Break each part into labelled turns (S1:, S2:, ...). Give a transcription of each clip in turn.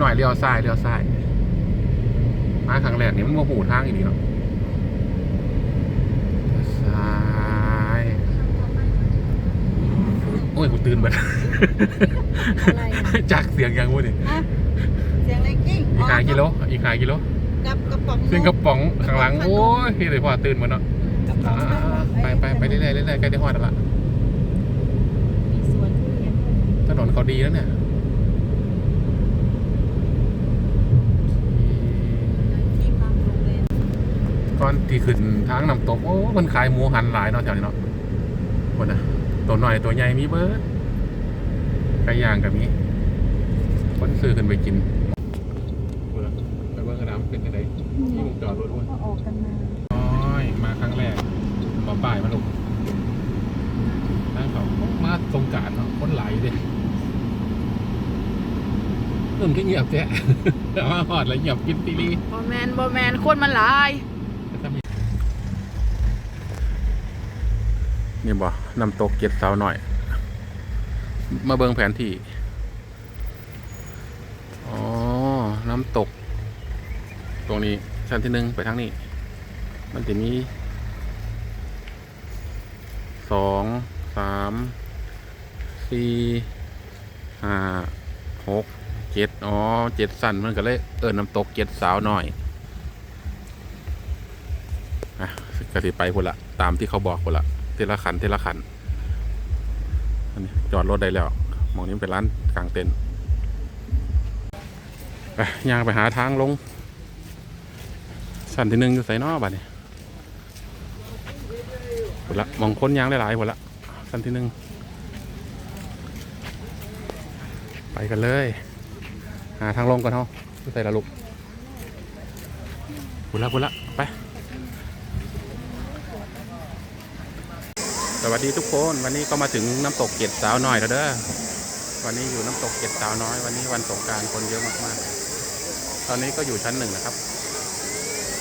S1: หน่อยเลี้ยวซ้ายเลี้ยวซ้ายมาครั้งแรกนี่มันโมหูทางอีกเนาะซ้ายโอ้ยกูตื่นหมด
S2: อะไรอะ
S1: จากเสียงยังวุ้นี่
S2: ฮะเสียงอะไรกิ้ง
S1: อีกหากิโลอีกหากิโล
S2: กับกระป๋อง
S1: ซึ่งกระป๋องข้างหลังโอ้ยพี่เลยพอตื่นหมดเนาะ
S2: กระป๋อ
S1: อ่างไปไปไปเรื่อยๆเรื่อยๆใกล้ได้ฮอดแล้วละ
S2: มีสวนทุเรียนด้วย
S1: ถนนเขาดีแล้วเนี่ย
S2: ที่พักโรงแรม
S1: ก่อนที่ขึ้นทางน้ำตก โอ้มันขายหมูหันหลายเนาะแถวนี้เนาะคนนะตัวหน่อยตัวใหญ่มีเบิร์ดไก่ย่างกับมีคนซื้อขึ้นไปกินคนนะไปเบิ่งกระดามนเป็นยังไงที่วงจอดรถวย
S2: ก็ออกกันมา
S1: น้อยมาครั้งแรกมาป่ายมาลงนั่งเขามาสงการเนาะคนไหลายอยู่เด็เริ่มที่เงียบแจ๊ะแต่ว่าหอดแล้วเงียบกินตีรี
S2: บอแมนบอแมนคนมันหลาย
S1: นี่บ่น้ำตกเกียรเสาหน่อย มาเบิ่งแผนที่ อ๋อ น้ำตก ตรงนี้ชั้นที่หนึ่งไปทางนี้ มันจะมีสองสามสี่ห้าหกเจ็ดอ๋อเจ็ดสันมันก็เลยเอิญน้ำตกเจ็ดสาวหน่อยอะก็สิไปพุ่นละตามที่เขาบอกพุ่นละ ทีละขันทีละขันอันนี้จอดรถได้แล้วมองนี้เป็นร้านกลางเต็นท์ไปย่างไปหาทางลงสั้นที่หนึ่งอยู่ใส่นอบัดนี้หมดละมองค้นยางหลายๆหมดละสั้นที่หนึ่งไปกันเลย หาทางลงก่อนเฮาอยู่ใส่ละลูกหมดละหมดละไป สวัสดีทุกคนวันนี้ก็มาถึงน้ำตกเกียรติสาวน้อยแล้วเด้อวันนี้อยู่น้ำตกเกียรติสาวน้อย วันนี้วันสงกรารคนเยอะมากๆ ตอนนี้ก็อยู่ชั้นหนึ่งนะครับ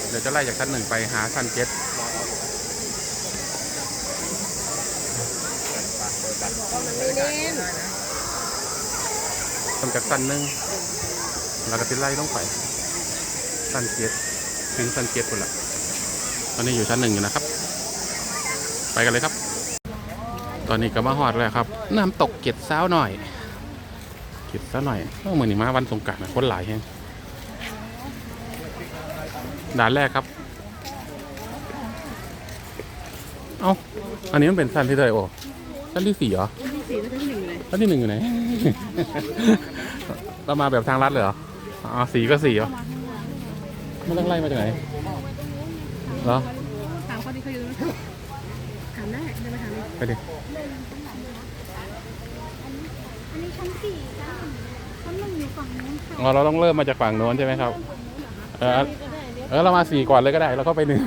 S1: เดี๋ยวจะไล่จากชั้นหนึ่งไปหาชั้นเจ็ด
S2: นี่เน้น
S1: ทำจากชั้นหนึ่งแล้วก็จะไล่ลงไปชั้นเจ็ดถึงชั้นเจ็ดคนละตอนนี้อยู่ชั้นหนึ่งอยู่นะครับ ไปกันเลยครับ ตอนนี้ก็มาฮอดแล้วครับ น้ำตกเกียรติสาวหน่อย เกียรติสาวหน่อยเมื่อมือนี้มาวันสงกรารคนหลายแฮงด่านแรกครับ เอ้าอันนี้มันเป็นสั้นที่เท่าไหร่โอ้สั้นที่สี่เหรอ
S2: ที่สี่แล้วที่หนึ่งเลย
S1: สั้นที่หนึ่งอยู่ไหน เรามาแบบทางลัดเลยเหรออ๋อสี่ก็สี่เหรอไม่ต้องไล่มาจากไหนเหรอ
S2: ถามเขาที่เขาอยู่ตรงนั้น ถามได้เดินมาถามเลย
S1: ไปดิ
S3: อันนี้ชั้นสี่จ้าชั้นหนึ่งอยู่ฝั่งนู้นค่ะ
S1: อ๋อเราต้องเริ่มมาจากฝั่งโน้นใช่ไหมครับ เออ
S2: ก็ได้เดี๋ยว
S1: เออเรามาสี่ก่อนเลยก็ได้แล้วก็ไปหนึ่ง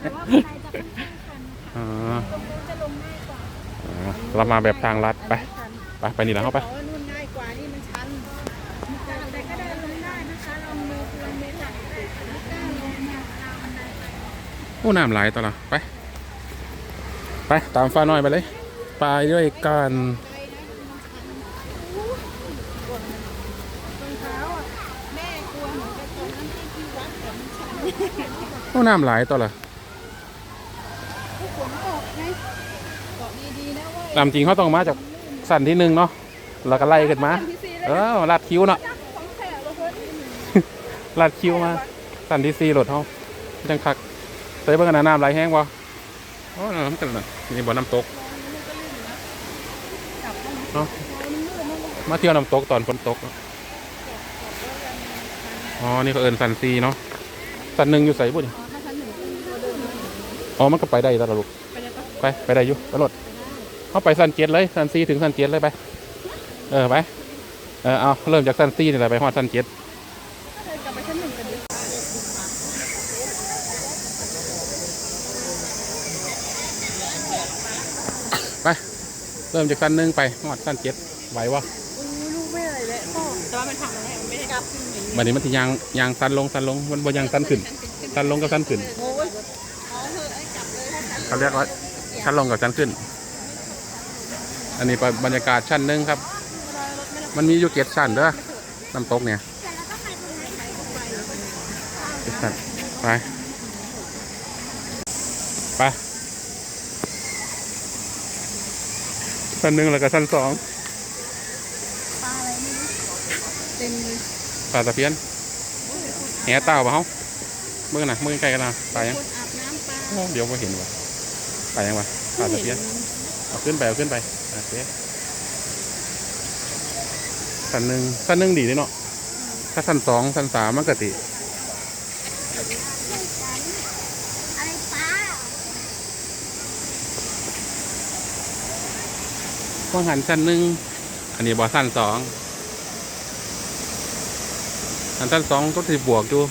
S3: แต่ว่าบันไดจะค่อนข้างชันค่ะ
S1: อ๋อ
S3: ตรงนู้นจะลงง่ายกว่า
S1: อ๋อเรามาแบบทางลัดไปไปไปนี่แล้วเข้าไป
S2: บอกว่านู่นง่ายกว่านี่มันชัน
S3: แต่ก็เดินลงได้นะคะลองมือลองเมตรหลักไม่กล้าลงเนี่ยตามบันไดไป
S1: โอ้น้ำไหลต่อละไป ไปตามฟ้าน้อยไปเลย ไปด้วยกัน
S2: เขาอะแม่กลัวเหมือนกับตอนนั้นที่ที่วัดแต่มันชัน
S1: โอ้น้ำไหลต่อละ
S2: ตกไงเกา
S1: มจริงเขาต้องมาจากสันที่หนึ่งเนาะ แล้วก็ไล่ขึ้นมา เออลัดคิ้วเนาะ
S2: รั
S1: ดคิ้วมา สันที่สี่รถเขาจังคักเตยเบิ่งกันนะน้ำไหลแห้งบ่โอ้น้ำกันน่ะนี่บ่อน้ำตกเนาะมาเที่ยวน้ำตกตอนฝนตกเนาะอ๋อ นี่ก็เอินสันซีเนาะสันหนึ่งอยู่ใส่บุญ
S2: อ๋อถ้าชั้นหนึ่งเราเดินมา
S1: อ๋อมันก็ไปได้ตลอดลูก
S2: ไปเลยปะ
S1: ไปไปได้อยู่ไปรถเขาไปสันเจ็ดเลยสันซีถึงสันเจ็ดเลยไป เออไป เออเอาเริ่มจากสันซีนี่แหละไปฮอดสันเจ็ด
S2: เดินกลับไปชั้นหนึ่งกันดิ
S1: ไป เริ่มจากสันหนึ่งไปฮอดสันเจ็ดไหววะ
S2: อู้ลูกไม่อะไรเลยพ่อแต่ว่ามันทำอะไรมันไม่ได้กลับขึ้นอย่างนี้
S1: บัดนี้มันที่ยางยางสันลงสันลงมันบ่ยางสันขึ้นสันลงกับสันขึ้น
S2: โอ้ยอ๋อเธอไอ้กลับเลยถ้าชั้น
S1: เขาเรียกว่าสันลงกับสันขึ้น อันนี้บรรยากาศชั้นหนึ่งครับ มันมีอยู่เจ็ดชั้นเด้อน้ำตกเนี่ยเจ็ดชั้นไปไป ชั้นหนึ่งแล้วก็ชั้นสอง
S2: ปลาอะไรไม่รู้เต็มเลย
S1: ปลาตะเพียนแหเต่าปะเฮาเมื่อน่ะเมื่อใกล้กันนะปลายัง
S2: คนอาบน้ำปลา
S1: โอ้เดี๋ยวก็เห็นว่ะปลายังวะปลาตะเพียนเอาขึ้นไปเอาขึ้นไปโอเคชั้นหนึ่งชั้นหนึ่งดีเลยเนาะถ้าชั้นสองชั้นสามมันก็ติ
S3: อะไรป้า
S1: ก็หันชั้นหนึ่งอันนี้บอชั้นสองอันชั้นสองก็สิบวกอยู่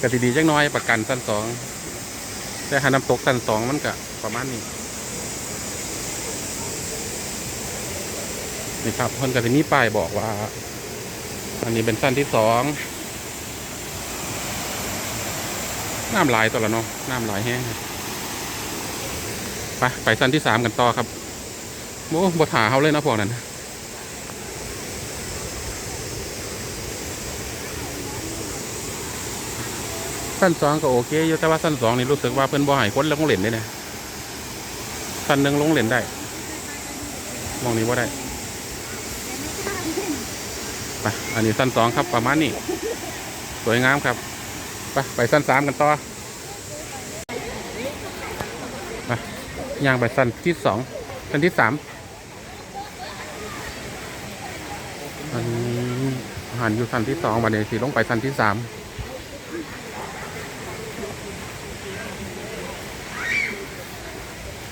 S1: กติดีจักน้อยประกันชั้นสองแต่หันน้ำตกชั้นสองมันก็ประมาณนี้นี่ครับเพิ่นก็จะมีป้ายบอกว่า อันนี้เป็นชั้นที่สองน้ำลายตัวละเนาะน้ำลายแห้งไปไปชั้นที่สามกันต่อครับ โอ้บถาเขาเลยนะพวกนั้นสั้นสองก็โอเคอยู่แต่ว่าสั้นสองนี่รู้สึกว่าเพิ่อนบ่ให้คนแล้วลงเล่นได้เนี่ยสั้นหนึ่งลงเล่นได้มองนี้ว่าได้ไปอันนี้สั้นสองครับประมาณนี้สวยงามครับไปไปสั้นสามกันต่อไปย่างไปสั้นที่สองสั้นที่สาม อันนี้อาหารอยู่ชั้นที่สองบันเดสีลงไปชั้นที่สาม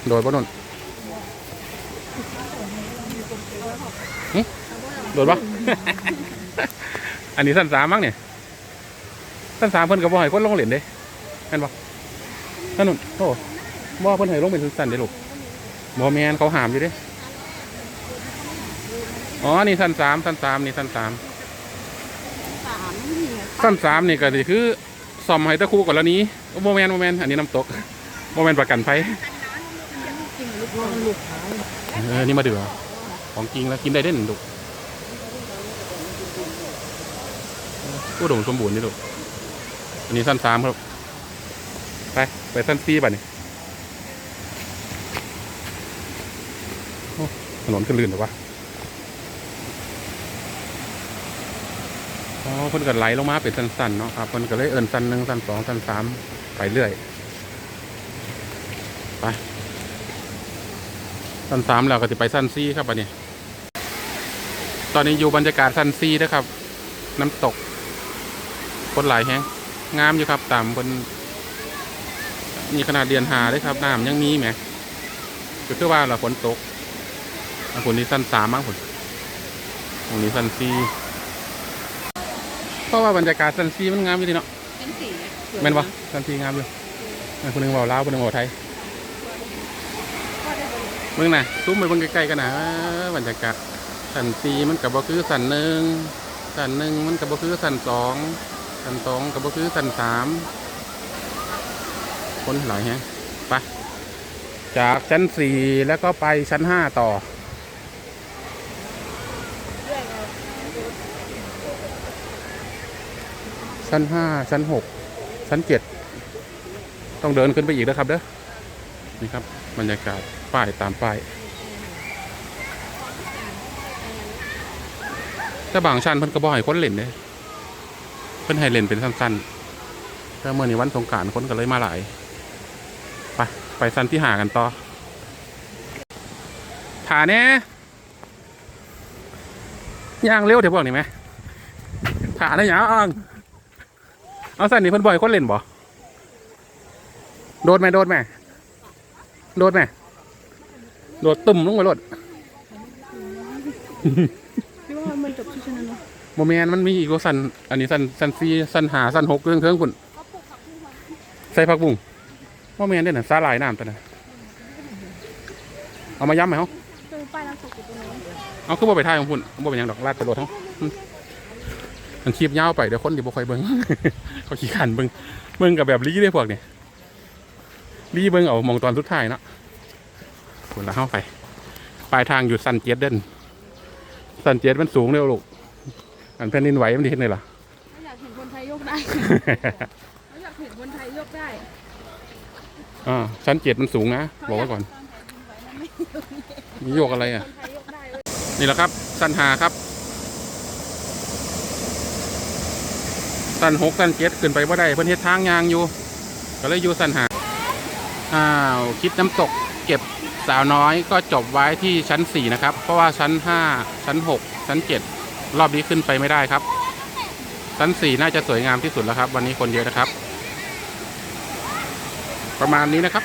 S1: โดยบ่นนโดดปะอันนี้ชั้นสามมั้งเนี่ยชั้นสามเพิ่นกับบ่ให้คนลงเหรียญเด้แม่นปะท่นนุ่นโอ้บ่เพิ่นให้ลงเป็นชั้นเด้ลูกบ่แมนเขาหามอยู่เด้ อ๋อ นี่สั้นสามสั้นสามนี่สั้นสาม
S2: สามนี่ไง
S1: สั้นสามนี่ก็คือซ่อมให้ตะคูก่อนแล้วนี้โมเมนโมเมนอันนี้น้ำตกโมเมนประกันภัย
S2: จริงลูกน้องลูกขาย
S1: เออ นี่มาเดือของจริงแล้วกินได้เด่นดุผู้ดมสมบูรณ์นี่ดุอันนี้สั้นสามครับ ไป ไปสั้นสี่ป่ะนี่โอ้ถนนขึ้นลื่นหรอวะ อ๋อเพิ่นก็ไหลลงมาเป็นสั้นๆเนาะครับเพิ่นก็เลยเอินสั้นหนึ่งสั้นสองสั้นสามไปเรื่อยไปสั้นสามแล้วก็จะไปสั้นซี่ครับอันนี้ตอนนี้อยู่บรรยากาศสั้นซี่นะครับ น้ำตกคนหลายแฮงงามอยู่ครับตามบนมีขนาดเดียนหาเลยครับน้ำยังมีไหมก็คือว่าเราฝนตกอันนี้สั้นสามมั้งผลตรงนี้สั้นซี่ เพราะว่าบรรยากาศสั้นซี่มันงามอยู่ดีเนาะ
S2: เป็นสี
S1: แม่นวะสั้นซี่งามอยู่อันคนหนึงบอกลาวคนหนึงบอกไทยเมืองน่ะซุ้มไปเบิ่งใกล้ๆกันนะเอ้อบรรยากาศสันสีมันกับบ่คือสันหนึ่งสันหนึ่งมันกับบ่คือสันสองสันสองกับบ่คือสันสามคนหลายแฮะไปจากชั้นสี่แล้วก็ไปชั้นห้าต่อ ชั้นห้าชั้นหกชั้นเจ็ดต้องเดินขึ้นไปอีกนะครับเด้อนี่ครับบรรยากาศป้ายตามป้ายแต่บางชั้นเพิ่นก็บ่ให้คนเล่นเด้เพิ่นให้เล่นเป็นสั้นๆแต่เมื่อนี้วันสงการคนก็เลยมาหลายไปไปสั้นที่หากันต่อถาเนี้ย่างเร็วเดี๋ยวพวกนี้ไหมถาได้ยัง เอาสั้นนี่เพิ่นบ่ให้คนเล่นบ่โดดไหมโดดไหมโดดไหมโดดตุ่มลงไปโดด
S2: พี่ว่ามันจบที่ชนะเนาะ
S1: โมเมนมันมีอีกว่าสันอันนี้สันสันซีสันหาสันหกเรื่องเทิงคุณใส่ผักบุ้งโมเมนได้น่ะซาลายน้ำตัวน่ะเอามาย้ำไหมเขา
S3: คือป้ายน้ำตกอยู่ตรงนี้
S1: เอาขึ้นมาไปท่ายของคุณบ่เป็นหยังดอกลาดไปโดดเขาอื มมันคีบยาวไปเดี๋ยวคนเดี๋ยวบ่ค่อยเบิ่งเขาขี้ขันเบิ่งเบิ่งกับแบบรีเลยพวกเนี่ยรีเบิ่งเอามองตอนสุดท้ายเนาะคุณละเข้าไป ปลายทางอยู่ซันเจ็ดเด่นซันเจ็ดมันสูงเร็วลูกอันแผ่นดินไหวมันดีเห็นเลยเหรอ
S2: เขาอยากเห็นคนไทยยกได้เขาอยากเห็นคนไทยยกได้
S1: อ่าชั้นเจ็ดมันสูงนะ บอกไว้ก่อน
S2: ตอนแผ่นดินไหวมันไม่
S1: มีโยกอะไรอะ
S2: คนไทยยกได้เว้ย
S1: นี่แหละครับ สันหาครับ สันหกสันเจ็ดขึ้นไปว่าได้เพื่อนเฮ็ดทางยางอยู่ ก็เลยอยู่สันหาอ้าวคลิปน้ำตกเก็บสาวน้อยก็จบไว้ที่ชั้นสี่นะครับ เพราะว่าชั้นห้าชั้นหกชั้นเจ็ดรอบนี้ขึ้นไปไม่ได้ครับ ชั้นสี่น่าจะสวยงามที่สุดแล้วครับ วันนี้คนเยอะนะครับ ประมาณนี้นะครับ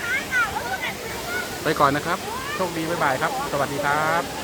S1: ไปก่อนนะครับ โชคดีบ๊ายบายครับ สวัสดีครับ